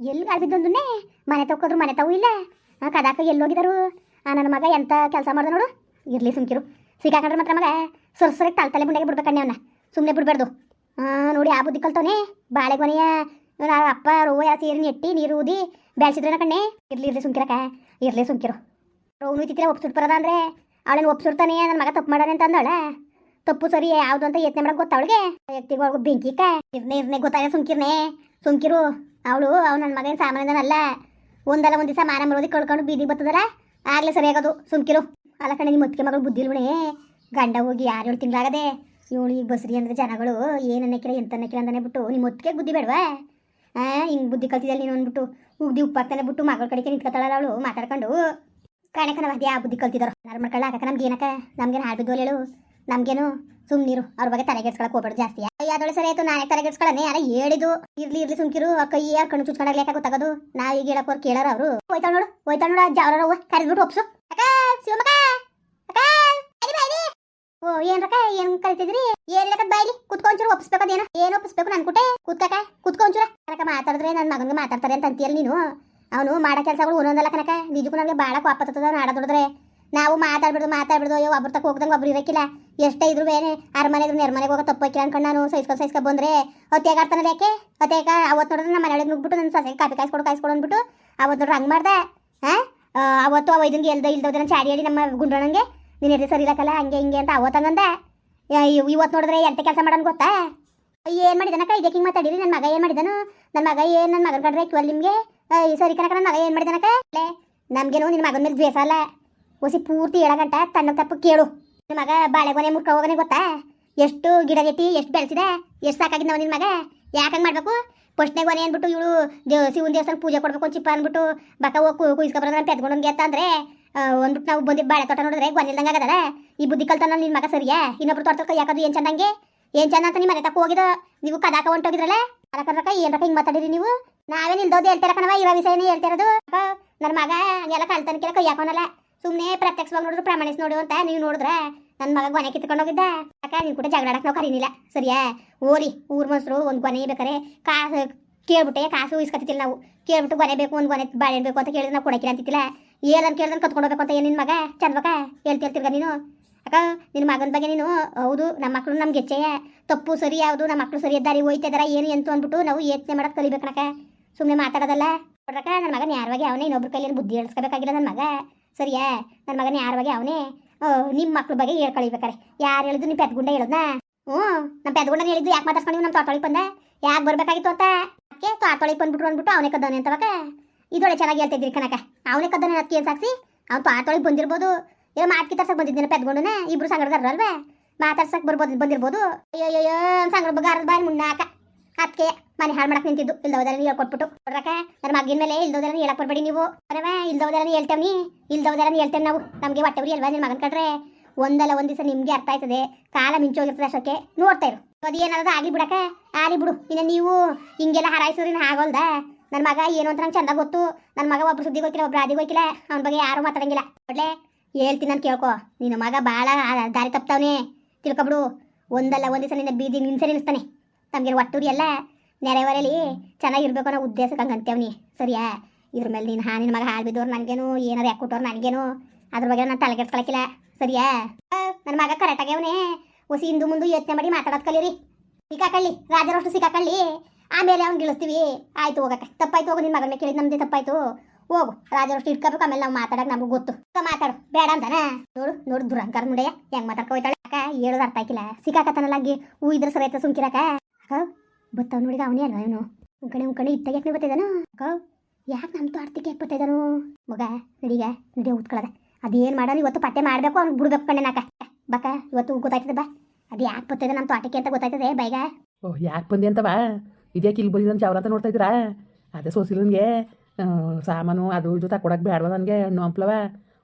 ಎಲ್ಲಿ ಗಾಳ್ಬಿದ್ದೊಂದನ್ನೇ ಮನೆ ತಗೋದ್ರು ಮನೆ ತಾವು ಇಲ್ಲ. ಕದಾಕ ಎಲ್ಲಿ ಹೋಗಿದಾರು? ಆ, ನನ್ನ ಮಗ ಎಂತ ಕೆಲಸ ಮಾಡ್ದೆ ನೋಡು? ಇರ್ಲಿ ಸುಮ್ಕಿರು. ಸಿಕ್ಕಾಕೊಂಡ್ರೆ ಮಾತ್ರ ಮಗ. ಸೊರ್ಸರಿಗೆ ತಲೆ ತಲೆ ಮುಂಡೆಗೆ ಬಿಡ್ಬೇಕಣ್ಣೆ ಅವನ್ನ ಸುಮ್ಮನೆ ಬಿಡ್ಬಾರ್ದು. ನೋಡಿ ಆ ಬುದ್ಧಿ ಕಲ್ತವನೇ. ಬಾಳೆಗೊನೆಯ ಅಪ್ಪ ರೋವ ಸೀರೆ ನೆಟ್ಟಿ, ನೀರು ಊದಿ ಬೆಳೆಸಿದ್ರೆ ಕಣ್ಣೆ? ಇರ್ಲಿ ಇರ್ಲಿ ಸುಮ್ಕಿರಕ ಇರ್ಲಿ ಸುಮ್ಕಿರು. ರೋನು ಇತ್ತಿದ್ರೆ ಒಪ್ಸುಟ್ ಬರದ ಅಂದ್ರೆ ಅವಳೇನು ಒಪ್ಸುಡ್ತಾನೆ ನನ್ನ ಮಗ ತಪ್ಪು ಮಾಡಾನೆ ಅಂತ ಅಂದವಳ? ತಪ್ಪು ಸರಿ ಯಾವುದು ಅಂತ ಯತ್ನೆ ಮಾಡೋಕೆ ಗೊತ್ತ ಅವಳಿಗೆ? ವ್ಯಕ್ತಿಗಳು ಬೆಂಕಿಕ ಇರ್ನೆ ಇರ್ನೆ ಗೊತ್ತಾಗ ಸುಮ್ಕಿರ್ನೆ. ಸುಮ್ಕಿರು. ಅವಳು ಅವ್ ನನ್ನ ಮಗನ ಸಾಮಾನ್ಯದನಲ್ಲ. ಒಂದಲ್ಲ ಒಂದ್ ದಿವಸ ಮಾನ ಮರೋದಿ ಕಳ್ಕೊಂಡು ಬೀದಿಗೆ ಬರ್ತದಲ್ಲ ಆಗ್ಲೇ ಸರಿಯಾಗೋದು. ಸುಮ್ಕಿರು ಅಲ್ಲ ಕಣೆ ನಿಮ್ಮ ಮುತ್ತಿಗೆ ಮಗಳು ಬುದ್ಧಿ ಇಲ್ವಣೆ? ಗಂಡ ಹೋಗಿ ಆರು ಏಳು ತಿಂಗಳಾಗದೆ. ಇವಳು ಈಗ ಬಸ್ರಿ ಅಂದ್ರೆ ಜನಗಳು ಏನು ಅನ್ನಕ್ಕಿಲ್ಲ, ಎಂತ ಅನ್ನಕ್ಕಿಲ್ಲ ಅಂತಾನೆ ಬಿಟ್ಟು. ನಿಮ್ಮ ಮುತ್ತಿಗೆ ಬುದ್ಧಿ ಬೇಡವಾ? ಆ, ಹಿಂಗ್ ಬುದ್ಧಿ ಕಲ್ತಿದ್ದಲ್ಲಿ ನೀನು ಅಂದ್ಬಿಟ್ಟು. ಉಗ್ದಿ ಉಪ್ಪಾಕ್ತಾನೆ ಬಿಟ್ಟು ಮಗಳ ಕಡೆಗೆ ನಿಂತ್ಕೊತಾಳಲ್ಲ ಅವಳು ಮಾತಾಡ್ಕೊಂಡು. ಕಣಕನ ಅದೇ ಬುದ್ಧಿ ಕಲ್ತಿದ್ರು ಯಾರು ಮಕ್ಕಳ ಹಾಕಕ್ಕ ನಮ್ಗೆ ಏನಕ್ಕ? ನಮ್ಗೇನು ಹಾಡ್ಬಿದ್ದು ಹೇಳು. ನಮ್ಗೇನು ಸುಮ್ನಿರು ಅವ್ರ ಬಗ್ಗೆ ತಲೆಗೆಡ್ಸ್ಕೊಳಕ್ ಹೋಗ್ಬೇಡ ಜಾಸ್ತಿ. ಯಾವ್ದೊಳೆ ಸರಿ ಆಯ್ತು ನಾನೇ ತಲೆಗೆಡ್ಸ್ಕೊಳ್ಳನೆ ಯಾರ ಹೇಳಿದು ಇರ್ಲಿ ಇರ್ಲಿ, ಸುಮ್ಕಿರು. ಕೈ ಯಾರ ಕಣ್ಣು ಚುಚ್ಕೊಂಡಾಗ್ಲೇಕ ಗೊತ್ತಾಗೋದು ನಾ ಈಗ ಹೇಳಕ್ ಅವ್ರು ಕೇಳಾರ ಅವರು. ಹೋಯ್ತಾಳ ನೋಡು ಹೋಯ್ತಾಳ ನೋಡು ಜಾವ್ರ ಕರೆದ್ಬಿಟ್ಟು ಒಪ್ಸು. ಓ ಏನ್ರಕ ಏನ್ ಕಲ್ತಿದ್ರಿ ಬೈಲಿ ಬಾಯ್ಲಿ ಕುತ್ಕೊಂಚೂರು ಒಪ್ಸ್ಬೇಕು ಅದೇನ ಏನ್ ಒಪ್ಸ್ಬೇಕು ನನ್ ಕುಟೆ? ಕುತ್ಕಕ ಕುತ್ಕೊಂಚೂರ. ಕನಕ ಮಾತಾಡಿದ್ರೆ ನನ್ನ ಮಗನಿಗೆ ಮಾತಾಡ್ತಾರೆ ಅಂತ ಅಂತೀಯಲ್ಲ ನೀನು. ಅವನು ಮಾಡೋ ಕೆಲಸಗಳು ಒಂದೊಂದಲ್ಲ ಕನಕ. ನಿಜಕ್ಕೂ ನನಗೆ ಭಾಳ ಕೋಪತ್ತದ ನಾಡ ನಾಡದೊಡದ್ರೆ ನಾವು ಮಾತಾಡ್ಬಿಡ್ದು ಮಾತಾಡ್ಬಿಡ್ದು, ಅಯ್ಯೋ ಒಬ್ರು ತಕ್ಕ ಹೋಗ್ದಂಗೆ ಒಬ್ರು ಇರಕ್ಕಿಲ್ಲ. ಎಷ್ಟೇ ಇದ್ರು ಬೇರೆ ಅರಮನೆ ಇದ್ರು ನೆರಮನೆಗೆ ಹೋಗೋ ತಪ್ಪು ಹಾಕಿಲ್ಲ ಅನ್ಕೊಂಡು ನಾನು ಸೈಸ್ಕೊ ಸೈಸ್ಕೊ ಬಂದ್ರೆ ಹೊತ್ತೆಗಾಡ್ತಾನೆ ಯಾಕೆ? ಹೊತ್ತೆಗ ಅವತ್ತು ನೋಡಿದ್ರೆ ನಮ್ಮ ಮನೆಯೊಳಗೆ ನುಗ್ಬಿಟ್ಟು ನನ್ನ ಸೊಸೆಗೆ ಕಾಪಿ ಕಾಯಿಸ್ಕೊಡು ಕಾಯಿಸ್ಕೊಡು ಅಂದ್ಬಿಟ್ಟು ಅವತ್ತು ನೋಡ್ರಿ ಹಂಗೆ ಮಾಡ್ದೆ. ಹಾಂ ಅವತ್ತು ಅವ ಇದನ್ಗೆ ಎಲ್ದ ಇಲ್ದೋದ್ರೆ ಚಾಡಿ ಹೇಳಿ ನಮ್ಮ ಗುಂಡ್ರಣ್ಣಂಗೆ, ನೀನು ಎದೆ ಸರಿ ಇರಕ್ಕಲ್ಲ, ಹಂಗೆ, ಹಿಂಗೆ ಅಂತ ಅವತ್ತಂಗಂದೆ ಇವತ್ತು ನೋಡಿದ್ರೆ ಎಂತ ಕೆಲಸ ಮಾಡೋಣ ಗೊತ್ತಾ? ಏನು ಮಾಡಿದನಕ್ಕ ಇದಕ್ಕೆ ಹಿಂಗೆ ಮಾತಾಡಿರಿ ನನ್ನ ಮಗ ಏನು ಮಾಡಿದನು ನನ್ನ ಮಗ ಏನು ನನ್ನ ಮಗನ ಕಡ್ರೆ ಇಕ್ವಲ್ ನಿಮಗೆ? ಸರಿ ಕನಕ ನನ್ನ ಮಗ ಏನು ಮಾಡಿದನಕ್ಕ ನಮ್ಗೇನು ನಿನ್ನ ಮಗನ ಮೇಲೆ ದ್ವೇಷ ಅಲ್ಲ. ಒಸಿ ಪೂರ್ತಿ ಎಳಗಂಟ ತನ್ನ ತಪ್ಪು ಕೇಳು. ನಿಮ್ಮ ಮಗ ಬಾಳೆಗೊನೆ ಮುರ್ಕ ಹೋಗನೆ ಗೊತ್ತಾ? ಎಷ್ಟು ಗಿಡಗೆಟ್ಟಿ ಎಷ್ಟು ಬೆಳೆಸಿದೆ, ಎಷ್ಟು ಸಾಕಾಗಿದ್ದು ನಾವು ನಿನ್ನ ಮಗ ಯಾಕಂಗೆ ಮಾಡಬೇಕು? ಫಸ್ಟ್ನೇ ಒನೆ ಅಂದ್ಬಿಟ್ಟು ಇವಳು ದೇವ್ ಶಿವನ ದೇವಸ್ಥಾನ ಪೂಜೆ ಕೊಡ್ಬೇಕು ಚಿಪ್ಪ ಅಂದ್ಬಿಟ್ಟು ಬಕ್ಕ ಹೋಗಿ ಕುಯ್ಸ್ಕೊಬರೋದ್ರೆ ಪೆದ್ಕೊಂಡಂಗೆ ಅಂತ ಅಂದರೆ ಅಂದ್ಬಿಟ್ಟು ನಾವು ಬಂದಿದ್ದು ಬಾಳೆ ತೋಟ ನೋಡಿದ್ರೆ ಗೊನಿಲ್ದಂಗೆ ಆಗದಲ್ಲ? ಈ ಬುದ್ಧಿ ಕಲ್ತಾನ ನಿನ್ನ ಮಗ ಸರಿಯಾ? ಇನ್ನೊಬ್ರು ಕೈ ಯಾಕೋದು ಏನು ಚಂದಂಗೆ? ಏನು ಚಂದ ಅಂತ ನಿಮ್ಮ ಮನೆ ತಕ್ಕ ಹೋಗಿದ ನೀವು ಕದಾಕ ಹೊಂಟೋಗಿದ್ರಲ್ಲ? ಅದಕ್ಕ ರಕ ಹಿಂಗೆ ಮಾತಾಡಿರಿ ನೀವು? ನಾವೇ ನಿಲ್ದೋದು ಹೇಳ್ತಾರ ಕಣವ ಇರೋ ವಿಷಯನೇ ಹೇಳ್ತಿರೋದು. ನನ್ನ ಮಗ ಹಂಗೆಲ್ಲ ಕೇಳ ಕೈ ಹಾಕೋನಲ್ಲ. ಸುಮ್ಮನೆ ಪ್ರತ್ಯಕ್ಷವಾಗಿ ನೋಡಿದ್ರು ಪ್ರಮಾಣಿಸಿ ನೋಡು ಅಂತ ನೀವು ನೋಡಿದ್ರೆ ನನ್ನ ಮಗ ಗೊನೆ ಕಿತ್ಕೊಂಡು ಹೋಗಿದ್ದ. ಅಕ್ಕ ನೀನು ಕೂಡ ಜಗಳಾಡಕ್ಕೆ ನಾವು ಕರೀನಿಲ್ಲ. ಸರಿಯಾ? ಓರಿ ಊರ್ ಮನ್ಸರು ಒಂದು ಗೊನೆ ಬೇಕಾರೆ ಕಾಸು ಕೇಳ್ಬಿಟ್ಟೆ, ಕಾಸು ಇಸ್ಕೊತಿಲ್ಲ ನಾವು. ಕೇಳ್ಬಿಟ್ಟು ಗೊನೆ ಬೇಕು, ಒಂದು ಗೊನೆ ಬಾಳೆ ಬೇಕು ಅಂತ ಕೇಳಿದ್ರೆ ನಾವು ಕೊಡಕ್ಕಿಲ್ಲ ಅಂತಿತ್ತಿಲ್ಲ ಏನಂತ ಕೇಳಿದ್ರೆ ಕತ್ಕೊಂಡು ಹೋಗ್ಬೇಕು ಅಂತ ಏನು ನಿನ್ನ ಮಗ? ಚಂದ್ಬಕ ಹೇಳ್ತಿರ್ತಿರ್ಗ ನೀನು. ಅಕ್ಕ ನಿನ್ನ ಮಗನ ಬಗ್ಗೆ ನೀನು, ಹೌದು ನಮ್ಮ ಮಕ್ಕಳು ನಮ್ಗೆ ಹೆಚ್ಚೆಯ ತಪ್ಪು, ಸರಿ, ಯಾವುದು ನಮ್ಮ ಮಕ್ಕಳು ಸರಿ ದಾರಿ ಹೋಯ್ತಿದಾರ ಏನು ಎಂತು ಅಂದ್ಬಿಟ್ಟು ನಾವು ಯೋಚನೆ ಮಾಡೋದು ಕಲಿಬೇಕಣಕ. ಸುಮ್ಮನೆ ಮಾತಾಡೋದಲ್ಲ. ನೋಡ್ರಕ್ಕ ನನ್ನ ಮಗನ ಯಾರವಾಗಿ ಅವನೇ, ಇನ್ನೊಬ್ರ ಕೈಯಲ್ಲಿ ಬುದ್ಧಿ ಹೇಳಿಸ್ಕೋಬೇಕಾಗಿಲ್ಲ ನನ್ನ ಮಗ. ಸರಿಯಾ? ನನ್ನ ಮಗನ ಯಾರ ಬಗ್ಗೆ? ಅವನೇ? ನಿಮ್ಮ ಮಕ್ಳ ಬಗ್ಗೆ ಹೇಳ್ಕೊಳಿಬೇಕಾರೆ ಯಾರು ಹೇಳಿದ್ರು ಪೆದ್ದ ಪೆದ್ಗುಂಡ ಹೇಳೋದ್ನಾ? ಹ್ಞೂ ನಮ್ಮ ಪೆದ್ಗುಂಡನ ಹೇಳಿದ್ದು ಯಾಕೆ ಮಾತಾಡ್ಸ್ಕೊಂಡು ನಮ್ಮ ತೋಟೊಳಗೆ ಬಂದ? ಯಾಕೆ ಬರಬೇಕಾಗಿತ್ತು ಅಂತ? ಅದಕ್ಕೆ ತೋಟೊಳಗೆ ಬಂದ್ಬಿಟ್ರು ಅಂದ್ಬಿಟ್ಟು ಅವನೇ ಕದ್ದಾನೆ ಅಂತವಾಗ ಇದೊಳೆ ಚೆನ್ನಾಗಿ ಹೇಳ್ತಿದ್ರಿ ಕಣಕ ಅವನೇ ಕದ್ದಾನೆ ಅದಕ್ಕೆ ಏನು ಸಾಕ್ಷಿ ಅವ್ನು ತೋಟೊಳಗೆ ಬಂದಿರ್ಬೋದು. ಏನೋ ಮಾಟ್ಕಿ ಬಂದಿದ್ದೀನಿ ಪೆದ್ಗೊಂಡನ ಇಬ್ರು ಸಂಗಡದಾರಲ್ವೇ ಮಾತಾಡ್ಸಕ್ಕೆ ಬರ್ಬೋದು ಬಂದಿರ್ಬೋದು? ಅಯ್ಯೋ ಅಯ್ಯೋ ಸಂಗಡ ಬಗಾರದ ಬಾರಿ ಮುನ್ನಾಕ ಅದಕ್ಕೆ ಮನೆ ಹಾಳು ಮಾಡಕ್ ನಿಂತಿದ್ದು. ಇಲ್ದವದೆಲ್ಲ ಹೇಳ್ಕೊಟ್ಬಿಟ್ಟು. ಕೊಡ್ರಕ ನನ್ನ ಮಗಿನ ಮೇಲೆ ಇಲ್ದವದೆಲ್ಲ ಹೇಳಕ್ ಬರ್ಬೇಡಿ ನೀವು. ಅರವೇ ಇಲ್ದವದೆಲ್ಲ ಹೇಳ್ತೇವ್ನಿ ಇಲ್ದವದೆಲ್ಲ ಹೇಳ್ತೇವೆ ನಾವು. ನಮಗೆ ಹೊಟ್ಟೆವ್ರಿ ಅಲ್ವಾ ನಿನ್ನ ಮಗನ ಕಟ್ರೆ ಒಂದಲ್ಲ ಒಂದ್ ದಿವಸ ನಿಮ್ಗೆ ಅರ್ಥ ಆಯ್ತದೆ. ಕಾಲ ಮಿಂಚೋಗಿರ್ತದೆ ಅಷ್ಟಕ್ಕೆ ನೋಡ್ತಾ ಇರು. ಅದು ಏನಾದ್ರು ಆಗಿ ಬಿಡಕ ಆಲಿ ಬಿಡು. ಇನ್ನು ನೀವು ಹಿಂಗೆಲ್ಲ ಹರಾಯಿಸೋರಿನ ಆಗೋಲ್ದ ನನ್ನ ಮಗ ಏನು ಅಂತ ನಂಗೆ ಚಂದ ಗೊತ್ತು. ನನ್ನ ಮಗ ಒಬ್ರು ಸುದ್ದಿ ಹೋಗಿಲ್ಲ ಒಬ್ರು ಆದಿಗೆ ಹೋಗಿಲ್ಲ ಅವ್ನ ಬಗ್ಗೆ ಯಾರು ಮಾತಾಡಂಗಿಲ್ಲ. ಒಳ್ಳೆ ಹೇಳ್ತೀನಿ ನಾನು ಕೇಳ್ಕೊ. ನಿನ್ನ ಮಗ ಭಾಳ ದಾರಿ ತಪ್ತಾವನೆ. ತಿಳ್ಕೊಬಿಡು. ಒಂದಲ್ಲ ಒಂದು ದಿವಸ ನಿನ್ನ ಬೀದಿ ನಿನ್ಸರಿ ನಿಲ್ಲಿಸ್ತಾನೆ ನಮಗೆ ಒಟ್ಟೂರಿ ಎಲ್ಲ ನೆರೆವರಲ್ಲಿ ಚೆನ್ನಾಗಿರ್ಬೇಕು ಅನ್ನೋ ಉದ್ದೇಶಕ್ಕೆ ಹಂಗೆ ಅಂತೇವ್ನಿ ಸರಿಯಾ? ಇದ್ರ ಮೇಲೆ ನೀನು ಹಾ ನಿನ್ನ ಮಗ ಹಾಳು ಬಿದ್ದವ್ರು ನನಗೇನು ಏನಾರು ಯಾಕೆ ನನಗೇನು? ಅದ್ರ ಬಗ್ಗೆ ನಾನು ತಲೆ ಕೆಡ್ಸ್ಕೊಳಕಿಲ್ಲ. ಸರಿಯಾ? ನನ್ನ ಮಗ ಕರೆಕ್ಟಾಗ್ಯವನೇ ಹೊಸಿ ಹಿಂದು ಮುಂದೆ ಯೋಚನೆ ಮಾಡಿ ಮಾತಾಡೋದು ಕಲೀರಿ. ಸಿಕ್ಕಾಕಳ್ಳಿ ರಾಜರಷ್ಟು ಸಿಕ್ಕಾಕಳ್ಳಿ. ಆಮೇಲೆ ಅವ್ನು ಗಿಳಿಸ್ತೀವಿ. ಆಯ್ತು ಹೋಗಕ್ಕೆ. ತಪ್ಪಾಯ್ತು ಹೋಗು ನಿನ್ನ ಮಗನ ಕೇಳಿದ್ ನಮ್ದೇ ತಪ್ಪಾಯ್ತು. ಹೋಗು. ರಾಜರಷ್ಟು ಇಟ್ಕೋಬೇಕು, ಆಮೇಲೆ ನಾವು ಮಾತಾಡೋಕೆ ನಮಗೆ ಗೊತ್ತು. ಮಾತಾಡು. ಬೇಡ ಅಂತಾನ ನೋಡು ನೋಡು ದುರಂಕಾರ ಮುಂಡೆಯ ಹೆಂಗ್ ಮಾತಾಡ್ಕೊ ಹೋಯ್ತಾಳೆ? ಅಕ್ಕ ಹೇಳೋದು ಅರ್ಥ ಆಯ್ತಿಲ್ಲ ಸಿಕ್ಕಾಕತ್ತಾನಲ್ಲ ಹಂಗೆ ಹೂ ಇದ್ರ ಸರಿ ಆಯ್ತು ಸುಮ್ಕಿರಕ್ಕ ಅಕ್ಕ ಬತ್ತವ್ ನೋಡಿದ ಅವನೇ ಅಲ್ವಾ ಇವನು? ಕಣೆ, ಉನ್ ಕಣೆ, ಇತ್ತಾಗ ಯಾಕೆ ಬರ್ತಿದ್ದಾನು ಅಕ್ಕ, ಯಾಕೆ ನಮ್ಮ ತೋಟಕ್ಕೆ ಯಾಕೆ ಬತ್ತಿದಾನು ಮಗ, ನಡೀಗ, ನಡಿ ಉತ್ಕೊಳ್ಳೋದ ಅದೇನು ಮಾಡೋನು ಇವತ್ತು ಪಟ್ಟೆ ಮಾಡಬೇಕು, ಅವ್ನು ಬಿಡ್ಬೇಕು ಕಣ್ಣೆ ನಾಕ. ಬಕ್ಕ, ಇವತ್ತು ಗೊತ್ತಾಯ್ತದ ಬಾ. ಅದು ಯಾಕೆ ಬತ್ತಿದೆ ನಮ್ಮ ತೋಟಕ್ಕೆ ಅಂತ ಗೊತ್ತಾಯ್ತದೆ, ಬೈಗ. ಓ ಯಾಕೆ ಬಂದಿ ಅಂತವ ಇದ್ಯಾಕೆ ಇಲ್ಲಿ ಬಂದಿದ್ದಂತ ಚಾವ್ರ ಅಂತ ನೋಡ್ತಾ ಇದ್ದೀರಾ? ಅದೇ ಸೋಸಿಲನ್ಗೆ ಸಾಮಾನು ಅದು ಇದು ತಕೊಡಕ್ಕೆ ಬೇಡವ ನನಗೆ ಹಣ್ಣು ಹಂಪ್ಲವ.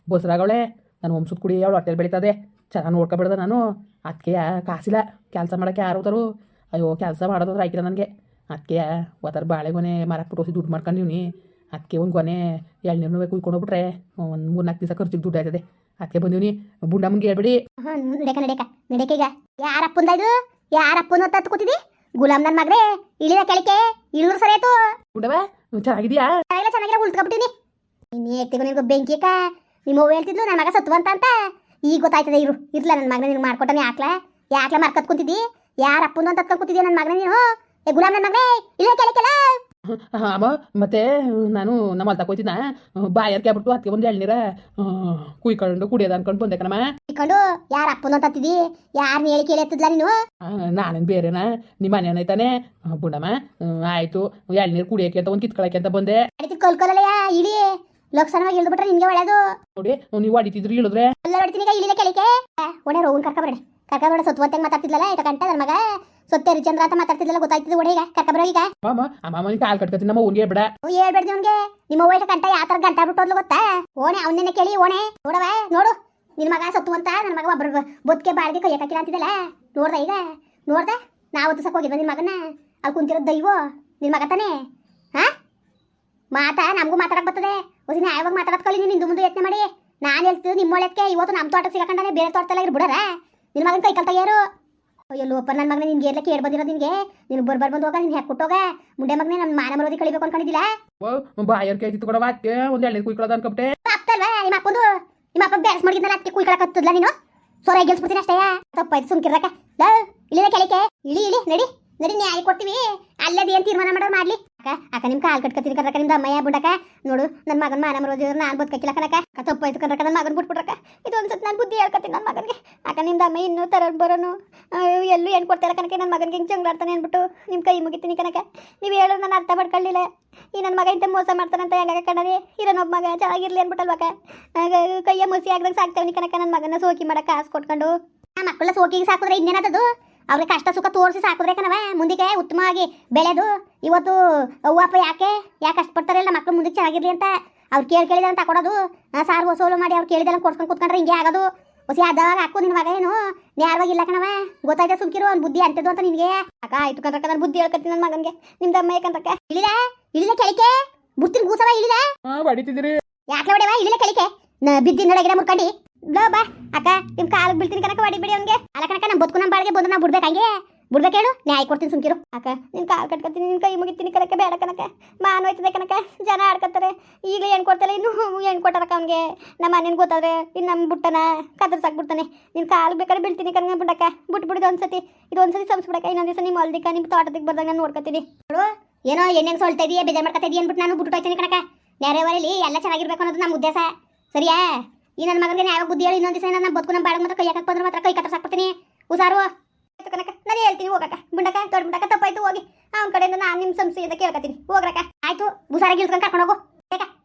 ಬಸ್ರಾಗವಳೆ ನಾನು ವಂಶದ ಕುಡಿ, ಅವಳು ಹೊಟ್ಟೆಲಿ ಬೆಳೀತದೆ. ಚೆನ್ನಾಗಿ ನೋಡ್ಕೊಬಿಡ್ದೆ ನಾನು. ಅದಕ್ಕೆ ಕಾಸಿಲ್ಲ. ಕೆಲಸ ಮಾಡೋಕ್ಕೆ ಯಾರು ಹೋತಾರು ಅಯ್ಯೋ ಕೆಲಸ ಮಾಡೋದು ಅಂದ್ರೆ ಆಯ್ಕಿಲ್ಲ ನನಗೆ. ಅದಕ್ಕೆ ಒತ್ತರ ಬಾಳೆಗೊನೆ ಮಾರಕ್ಕೆ ಬಿಟ್ಟು ದುಡ್ಡು ಮಾಡ್ಕೊಂಡಿವ್ನಿ. ಅದಕ್ಕೆ ಒಂದು ಗೊನೆ ಎಳ್ನೀರು ಕುಯ್ಕೊಂಡೋಗ್ಬಿಟ್ರೆ ಒಂದು ಮೂರು ನಾಲ್ಕು ದಿವಸ ಖರ್ಚಿಗೆ ದುಡ್ಡು ಆಯ್ತದೆ. ಅದಕ್ಕೆ ಬಂದೀವ್ನಿ. ಬುಂಡಮ್ಮಂಗೆ ಹೇಳ್ಬಿಡಿ. ನಡಕ ನಡಕ. ನಡಕ ಈಗ. ಯಾರಪ್ಪಂದ ಇದು? ಯಾರಪ್ಪನ ತತ್ತು ಕೂತಿದಿ ಗುಲಾಮ್ ನನ್ನ ಮಗ್ರೆ ಇಳಿದ ಕೆಳಕ್ಕೆ ಇಳಿದ್ರು ಸರಿ ಆಯ್ತು. ಬುಂಡವ ಚೆನ್ನಾಗಿದ್ಯಾ? ಚೆನ್ನಾಗಿಲ್ಲ ಚೆನ್ನಾಗಿಲ್ಲ ಉಳ್ತ್ಕೊಬಿಟ್ಟಿನಿ ಇನ್ನು ಹೇಳ್ತಿಗೋ ನಿನ್ಗೆ ಬೆಂಕಿಕ ನಿಮ್ಮ ಅವ್ವ ಹೇಳ್ತಿದ್ಲು ನನ್ನ ಮಗ ಸತ್ವಂತ ಅಂತ. ಈಗ ಗೊತ್ತಾಯ್ತದೆ ಇರು. ಇರ್ಲ ನನ್ನ ಮಗನ ನಿನ್ಗೆ ಮಾಡ್ಕೊಟ್ಟನೆ ಯಾಕ್ಲ? ಯಾಕ್ಲ ಮಾರ್ಕತ್ ಕುಂತಿದ್ದಿ ಯಾರ ಅಪ್ಪನ ಅಂತ ಕೂತಿದ್ಯಾ ನನ್ನ ಮಗನ ನೀನು? ಏ ಗುಲಾಮ್ ನನ್ನ ಮಗನೇ? ಇಲ್ಲ ಕೆಲ ಕೆಲ ಅಮ್ಮ ಮತ್ತೆ ನಾನು ನಮ್ಮ ಹೊಲ್ದಾಗ ಹೋಯ್ತಿದ್ನ? ಬಾಯರ್ ಕ್ಯಾಬಿಟ್ಟು ಅದಕ್ಕೆ ಒಂದು ಎಳ್ನೀರ. ಕುಯ್ಕೊಂಡು ಕುಡಿಯದ ಅನ್ಕೊಂಡು ಬಂದೆ ಕಣಮ್ಮ. ಕುಯ್ಕೊಂಡು ಯಾರ ಅಪ್ಪನ ಅಂತ ಯಾರ್ ನೀ ಹೇಳಿ ಕೇಳಿ ಎತ್ತದ್ಲ ನೀನು? ನಾನೇನು ಬೇರೆನಾ? ನಿಮ್ಮ ಮನೆ ಏನೈತಾನೆ ಬುಡಮ್ಮ ಆಯ್ತು. ಎಳ್ನೀರು ಕುಡಿಯಕ್ಕೆ ಅಂತ ಒಂದ್ ಕಿತ್ಕೊಳಕ್ಕೆ ಅಂತ ಬಂದೆ. ಅಡಿತಿ ಕಲ್ಕೊಲ್ಲಯ್ಯ ಇಳಿ. ಲೋಕಸನವಾಗಿ ಇಳ್ದ್ಬಿಟ್ರೆ ನಿನ್ಗೆ ಒಳ್ಳೇದು. ನೋಡಿ ನೀವು ಅಡಿತಿದ್ರು ಇಳಿದ್ರೆ? ಎಲ್ಲ ಹೊಡ್ತೀನಿ ಇಳಿಲೆ ಕೇಳಿಕೆ. ಒಡೆ ರೋಗನ್ ಕರ್ಕೊಬೇಡ ಕರ್ಕೊಬೇಡ ಅಂತ ಮಾತಾಡ್ತಿದ್ಲಲ್ಲ? ಇಟ ಕಂಟ ನನ್ನ ಮಗ? ಸೊತ್ತೆ ಹರಿಚಂದ್ರ ಅಂತ ಮಾತಾಡ್ತಿದ್ಲಲ್ಲ ಗೊತ್ತಾಯ್ತಿದ್ದು ಒಡೆ ಈಗ ಕರ್ಕೊಬರೋ ಈಗ. ಅಮ್ಮ ಅಮ್ಮ ಕಾಲ್ ಕಟ್ಕೊತೀನಿ ನಮ್ಮ ಬಿಡ. ಓ ಹೇಳ್ಬೇಡ್ದು ಅವ್ನಿಗೆ. ನಿಮ್ಮ ಅವ್ವ ಕಂಟ ಗಂಟೆ ಯಾವ ಥರ ಗಂಟ ಬಿಟ್ಟೋದ್ಲು ಗೊತ್ತಾ? ಓಣೆ ಅವನನ್ನೇ ಕೇಳಿ ಓಣೆ. ನೋಡವ ನೋಡು. ನಿನ್ನ ಮಗ ಸತ್ತು ಅಂತ ನನ್ನ ಮಗ ಒಬ್ಬರು ಬದುಕೆ ಬಾಳಿಗೆ ಕೈ ಹಾಕಿಲ್ಲ ಅಂತಿದ್ದಲ್ಲ ನೋಡ್ದ ಈಗ? ನೋಡ್ದ? ನಾವು ಹೊತ್ತಿಸಕ್ ಹೋಗಿದ್ವ ನಿನ್ನ ಮಗನ ಅಲ್ಲಿ ಕುಂತಿರೋ ದೈವ? ನಿನ್ನ ಮಗ ತಾನೇ? ಹಾ ಮಾತಾ ನಮಗೂ ಮಾತಾಡಕ್ ಬರ್ತದೆ. ಒಂದು ನ್ಯಾಯವಾಗಿ ಮಾತಾಡೋದ್ ಕಲಿ ನೀನು ಹಿಂದೆ ಮುಂದೆ ಯತ್ನೆ ಮಾಡಿ. ನಾನು ಹೇಳ್ತಿದ್ದು ನಿಮ್ಮ ಒಳ್ಳೆದಕ್ಕೆ ಇವತ್ತು ನಮ್ಮ ತೋಟಕ್ಕೆ ಸಿಗಕೊಂಡಾನೆ ಬೇರೆ ತೋಟದಲ್ಲಿ ಬಿಡರ ನಿನ್ನ ಮಗನ ಕೈ ಕಲ್ ಯಾರು ಅಯ್ಯೋ ಲೋಪ ನನ್ನ ಮಗನ ನಿನ್ಗೆ ಏರ್ಲಕ್ಕೆ ಏರ್ ಬಂದಿರೋದು ನಿನ್ಗೆ? ನೀನು ಬರ್ ಬರ್ ಬಂದು ಹೋಗ ನೀನು ಹ್ಯಾಕ್ ಕೊಟ್ಟೋಗ ಮುಂಡೆ ಮಗನೇ ನನ್ನ ಮಾನ ಮರೋದಿ ಕಳಿಬೇಕು ಅನ್ಕೊಂಡಿದ್ದಿಲ್ಲ ಬಾಯರ್ ಕೈ ಕಿತ್ತು ಕೊಡವ ಅದಕ್ಕೆ ಒಂದು ಎಳ್ನೀರು ಕುಯ್ಕೊಳ್ಳೋದು ಅನ್ಕೊಬಿಟ್ಟೆ. ಅಪ್ಪಲ್ವಾ ನಿಮ್ಮ ಅಪ್ಪಂದು ನಿಮ್ಮ ಅಪ್ಪ ಬ್ಯಾಸ್ ಮಾಡಿದ್ನಲ್ಲ ಅದಕ್ಕೆ ಕುಯ್ಕೊಳಕತ್ತದ್ಲ ನೀನು? ಸೊರ ಗೆಲ್ಸ್ಬಿಡ್ತೀನಿ ಅಷ್ಟೇ. ತಪ್ಪಾಯ್ತು ಸುಮ್ಕಿರಕ ಇಳಿದ ಕೆಳಿಕೆ ಇಳಿ ಇಳಿ ನಡಿ ನಡಿ ನ್ಯಾಯ ಕೊಡ್ತೀವಿ. ಅಲ್ಲದ ಏನು ತೀರ್ಮಾನ ಮಾಡೋರು ಮಾಡ್ಲಿ. ಅಕ್ಕ ಅಕ್ಕ ನಿಮ್ ಕಾಲ್ ಕಟ್ಕತ್ತೀನಿ ಕರಕ ನಿಮ್ದು ಅಮ್ಮಯ್ಯ ಬಿಡಕ? ನೋಡು ನನ್ನ ಮಗನ ಮಾನ ಮರೋದಿದ್ರೆ ನಾನು ಬದುಕಕ್ಕಿಲ್ಲ ಕನಕ ಅಕ್ಕ ತಪ್ಪಾಯ್ತು ಕರ್ರಕ ನನ್ನ ಮಗನ ಬಿಟ್ಬಿಟ್ರಕ್ಕ. ಒಂದ್ಸತಿ ನಾನು ಬುದ್ಧಿ ಹೇಳ್ಕತ್ತೀನಿ ನನ್ನ ಮಗನಿಗೆ. ಅಕ್ಕ ನಿಮ್ದು ಅಮ್ಮ ಇನ್ನೂ ತರ ಬರೋನು. ಎಲ್ಲೂ ಏನು ಕೊಡ್ತಾರ ಕನಕ ನನ್ನ ಮಗನಿಗೆ ಹಿಂಗೆ ಜಂಗ್ಲಾಡ್ತಾನೆ ಅಂದ್ಬಿಟ್ಟು ನಿಮ್ಮ ಕೈ ಮುಗಿತೀನಿ ಕನಕ ನೀವು ಹೇಳೋ ನಾನು ಅರ್ಥ ಮಾಡ್ಕೊಳ್ಳಿಲ್ಲ ಈ ನನ್ನ ಮಗ ಇಂಥ ಮೋಸ ಮಾಡ್ತಾನಂತ ಹೆಂಗಾಗ ಕಣ್ಣರಿ? ಒಬ್ಬ ಮಗ ಚೆನ್ನಾಗಿರ್ಲಿ ಅನ್ಬಿಟ್ಟಲ್ವಾಗ ಆಗ ಕೈಯ ಮುಸಿ ಆಗ್ದಂಗೆ ಸಾಕ್ತೇವನಿ ಕನಕ ನನ್ನ ಮಗನ ಸೋಕಿ ಮಾಡಕ್ಕೆ ಕಾಸು ಕೊಟ್ಕೊಂಡು. ಆ ಮಕ್ಕಳ ಸೋಕಿಗೆ ಸಾಕಿದ್ರೆ ಇನ್ನೇನದು ಅವ್ರಿಗೆ ಕಷ್ಟ ಸುಖ ತೋರಿಸಿ ಸಾಕಿದ್ರೆ ಕಣವ ಮುಂದಕ್ಕೆ ಉತ್ತಮವಾಗಿ ಬೆಳೆದು ಇವತ್ತು ಅವ್ವಪ್ಪ ಯಾಕೆ ಯಾಕೆ ಯಾಕೆ ಕಷ್ಟಪಡ್ತಾರಲ್ಲ? ಮಕ್ಕಳು ಮುಂದಕ್ಕೆ ಚೆನ್ನಾಗಿರ್ಲಿ ಅಂತ ಅವ್ರು ಕೇಳಿ ಕೇಳಿದ್ರೆ ಅಂತ ಕೊಡೋದು ಸಾರ್ ವಸೂಲು ಮಾಡಿ ಅವ್ರು ಕೇಳಿದೆಲ್ಲ ಕೊಡ್ಸ್ಕೊಂಡು ಕೂತ್ಕೊಂಡ್ರೆ ಹಿಂಗೆ ಆಗೋದು. ಹೊಸಿ ಅದಾಗ ಹಾಕು ನಿನ್ನ ಮಗ ಏನು? ನೇರವಾಗಿ ಇಲ್ಲ ಕಣವ. ಗೊತ್ತಾಯ್ತಾ ಸುಮ್ಕಿರು? ಒಂದು ಬುದ್ಧಿ ಅಂತದ್ದು ಅಂತ ನಿನಗೆ? ಅಕ್ಕ ಆಯ್ತು ಕಣ್ರಕ್ಕ ನಾನು ಬುದ್ಧಿ ಹೇಳ್ಕೊತೀನಿ ನನ್ನ ಮಗನಿಗೆ. ನಿಮ್ದು ಅಮ್ಮ ಯಾಕಂದ್ರಕ್ಕ ಇಳಿದ ಇಳಿದ ಕೆಳಿಕೆ? ಬುತ್ತಿನ ಗೂಸವ ಇಳಿದ ಹಾಂ ಹೊಡಿತಿದ್ದೀರಿ ಯಾಕೆ ಹೊಡೆವ ಇಳಿದ ಕೆಳಿಕೆ. ನ ಬಿದ್ದಿ ನಡಗಿರ ಮುರ್ಕಂಡಿ. ಲೋ ಬಾ. ಅಕ್ಕ, ನಿಮ್ ಕಾಲಿಗೆ ಬೀಳ್ತೀನಿ ಕನಕ ಹೊಡಿಬೇಡಿ ಅವ್ನಿಗೆ. ಅಲ್ಲ ಕನಕ ನಮ್ಮ ಬದುಕು ನಮ್ಮ ಬಾಳಿಗೆ ಬಂದು ನಾವು ಬಿಡ್ಬೇಕು ಹಂಗೆ. ಬಿಡ್ಬೇಕು ಹೇಳು? ನ್ಯಾಯ ಕೊಡ್ತೀನಿ ಸುಮ್ಕಿರು. ಅಕ್ಕ, ನಿನ್ ಕಾಲ್ ಕಟ್ಕೊತೀನಿ, ನಿನ್ ಕೈ ಮುಗಿತೀನಿ ಕನಕ ಬೇಡ ಕನಕ ಮಾನ್ ಹೋಯ್ತದೆ ಕನಕ ಜನ ಆಡ್ಕೊತಾರೆ. ಈಗ ಏನ್ ಕೊಡ್ತಾರೆ ಇನ್ನು ಏನ್ ಕೊಟ್ಟಾರಕ್ಕ ಅವ್ನಿಗೆ? ನಮ್ಮ ಮನೇನ್ ಗೊತ್ತಾದ್ರೆ ಇನ್ನು ನಮ್ಮ ಬುಟ್ಟನ ಕದರ್ಸಾಕ್ ಬಿಡ್ತಾನೆ. ನಿನ್ ಕಾಲ್ ಬೇಕಾದ್ರೆ ಬೀಳ್ತೀನಿ ಕನಕ ಬಿಡಕ್ಕ. ಬಿಟ್ಟು ಬಿಡಿದ ಒಂದ್ಸತಿ. ಇದು ಒಂದ್ಸತಿ ಸಂಸ್ಬಿಡಕ್ಕ, ಇನ್ನೊಂದ್ ದಿವಸ ನಿಮ್ಮ ಹೊಲ್ದಿಕ್ಕ ನಿಮ್ ತೋಟದಿಕ್ ಬರ್ದಾಗ ನಾನು ನೋಡ್ಕೊತೀನಿ. ನೋಡು, ಏನೋ ಏನೇನು ಸೊಳ್ತಾ ಇದೀಯ, ಬೇಜಾರ್ ಮಾಡ್ಕೊತಾ ಇದೀಯ ಅಂದ್ಬಿಟ್ಟು ನಾನು ಬಿಟ್ಟು ಹೋಯ್ತೀನಿ ಕನಕ ನೆರೆವರಲ್ಲಿ ಎಲ್ಲ ಚೆನ್ನಾಗಿರ್ಬೇಕು ಅನ್ನೋದು ನಮ್ಮ ಉದ್ದೇಶ. ಸರಿಯಾ? ಈ ನನ್ನ ಮಗನಿಗೆ ಯಾವ ಬುದ್ಧಿ ಹೇಳಿ, ಇನ್ನೊಂದು ದಿವಸ ನನ್ನ ಬದುಕು ನಮ್ಮ ಮಾತ್ರ ಕೈ ಹಾಕಕ್ಕೆ ಬಂದ್ರೆ ಮಾತ್ರ ಕೈ ಕಟ್ಟ ಸಾಕ್ಬಿಡ್ತೀನಿ ಉಸಾರು ಕನಕ ನಾನು ಹೇಳ್ತೀನಿ, ಹೋಗಕ್ಕ. ಮುಂಡಕ ದೊಡ್ಡ ಬುಂಡಕ್ಕ ತಪ್ಪಾಯ್ತು, ಹೋಗಿ. ಅವ್ನ ಕಡೆಯಿಂದ ನಾನು ನಿಮ್ಮ ಸಂಸ್ಥೆಯಿಂದ ಕೇಳ್ಕತ್ತೀನಿ ಹೋಗ್ರಕ್ಕ. ಆಯ್ತು ಉಸಾರ ಇಳ್ಸ್ಕೊಂಡು ಕರ್ಕೊಂಡು ಹೋಗು.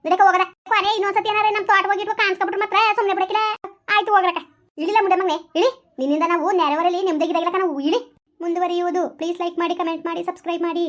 ಬಿಡಕ ಹೋಗದ. ಕೊನೆ ಇನ್ನೊಂದ್ಸತಿ ಏನಾರ ನಮ್ಮ ತೋಟ ಹೋಗಿಟ್ಟು ಕಾಣಿಸ್ಕೊಬಿಟ್ರೆ ಮಾತ್ರ ಸುಮ್ಮನೆ ಬಿಡಕಿಲ್ಲ ಆಯ್ತು, ಹೋಗ್ರಕ್ಕ. ಇಳಿಲ್ಲ ಮುಂಡೆ ಮಗನೆ, ಇಳಿ. ನಿನ್ನಿಂದ ನಾವು ನೆರವರಲ್ಲಿ ನೆಮ್ಮದಿಗಿರಾಗಿಲ್ಲ ನಾವು ಇಳಿ. ಮುಂದುವರಿಯುವುದು. ಪ್ಲೀಸ್ ಲೈಕ್ ಮಾಡಿ ಕಮೆಂಟ್ ಮಾಡಿ ಸಬ್ಸ್ಕ್ರೈಬ್ ಮಾಡಿ.